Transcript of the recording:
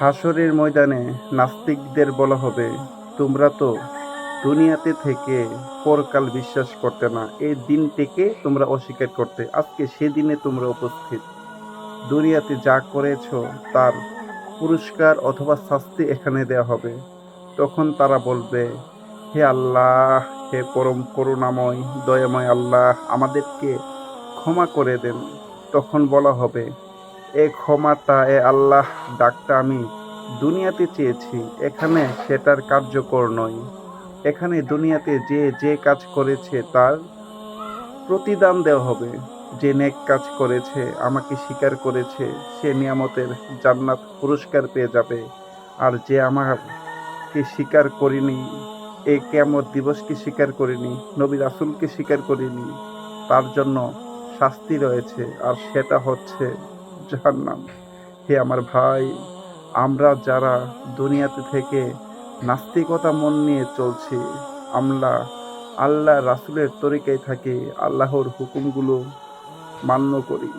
হাসরের ময়দানে নাস্তিকদের বলা হবে, তোমরা তো দুনিয়াতে থেকে পরকাল বিশ্বাস করতে না, এই দিনটিকে তোমরা অস্বীকার করতে। আজকে সেদিনে তোমরা উপস্থিত। দুনিয়াতে যা করেছ তার পুরস্কার অথবা শাস্তি এখানে দেওয়া হবে। তখন তারা বলবে, হে আল্লাহ, হে পরম করুণাময়, দয়াময় আল্লাহ, আমাদেরকে ক্ষমা করে দেন। তখন বলা হবে এ ক্ষমাটা এ আল্লাহ, ডাকটা আমি দুনিয়াতে চেয়েছি, এখানে সেটার কার্যকর নয় এখানে দুনিয়াতে যে যে কাজ করেছে তার প্রতিদান দেওয়া হবে। যে নেক কাজ করেছে, আমাকে স্বীকার করেছে, সে নিয়ামতের জান্নাত পুরস্কার পেয়ে যাবে। আর যে আমাকে স্বীকার করিনি এই কেমত দিবসকে স্বীকার করিনি, নবী রাসুলকে স্বীকার করিনি, তার জন্য শাস্তি রয়েছে। আর সেটা হচ্ছে জাহান্নাম। হে আমার ভাই, আমরা যারা দুনিয়াতে থেকে নাস্তিকতা মন নিয়ে চলছে, আমরা আল্লাহ রাসুলের তরিকায় থাকি, আল্লাহর হুকুমগুলো মান্য করি।